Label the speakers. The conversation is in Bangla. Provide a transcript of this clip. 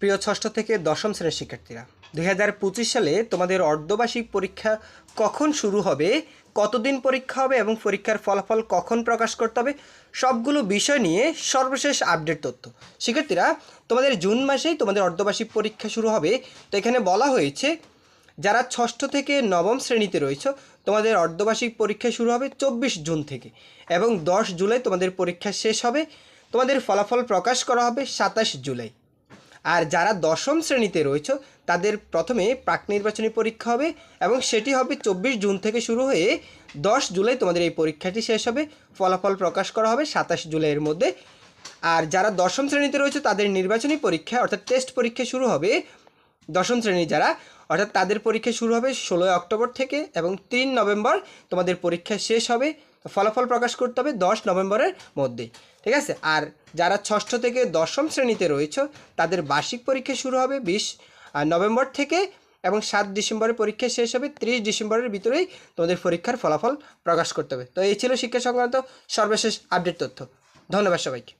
Speaker 1: প্রিয় ষষ্ঠ থেকে দশম শ্রেণির শিক্ষার্থীরা, দুই হাজার পঁচিশ সালে তোমাদের অর্ধবার্ষিক পরীক্ষা কখন শুরু হবে, কতদিন পরীক্ষা হবে এবং পরীক্ষার ফলাফল কখন প্রকাশ করতে হবে, সবগুলো বিষয় নিয়ে সর্বশেষ আপডেট তথ্য। শিক্ষার্থীরা, তোমাদের জুন মাসেই তোমাদের অর্ধবার্ষিক পরীক্ষা শুরু হবে। তো এখানে বলা হয়েছে, যারা ষষ্ঠ থেকে নবম শ্রেণীতে রয়েছ, তোমাদের অর্ধবার্ষিক পরীক্ষা শুরু হবে চব্বিশ জুন থেকে এবং দশ জুলাই তোমাদের পরীক্ষা শেষ হবে। তোমাদের ফলাফল প্রকাশ করা হবে সাতাশ জুলাই। আর যারা দশম শ্রেণীতে রয়েছে, তাদের প্রথমে প্রাক নির্বাচনী পরীক্ষা হবে এবং সেটি হবে চব্বিশ জুন থেকে শুরু হয়ে দশ জুলাই তোমাদের এই পরীক্ষাটি শেষ হবে। ফলাফল প্রকাশ করা হবে সাতাশ জুলাইয়ের মধ্যে। আর যারা দশম শ্রেণীতে রয়েছে, তাদের নির্বাচনী পরীক্ষা অর্থাৎ টেস্ট পরীক্ষা শুরু হবে। দশম শ্রেণি যারা, অর্থাৎ তাদের পরীক্ষা শুরু হবে ষোলোই অক্টোবর থেকে এবং তিন নভেম্বর তোমাদের পরীক্ষা শেষ হবে। ফলাফল প্রকাশ করতে হবে দশ নভেম্বরের মধ্যে, ঠিক আছে? আর যারা ষষ্ঠ থেকে দশম শ্রেণীতে রয়েছে, তাদের বার্ষিক পরীক্ষা শুরু হবে বিশ নভেম্বর থেকে এবং সাত ডিসেম্বরের পরীক্ষা শেষ হবে ত্রিশ ডিসেম্বরের ভিতরেই তোমাদের পরীক্ষার ফলাফল প্রকাশ করতে হবে। তো এই ছিল শিক্ষা সংক্রান্ত সর্বশেষ আপডেট তথ্য। ধন্যবাদ সবাইকে।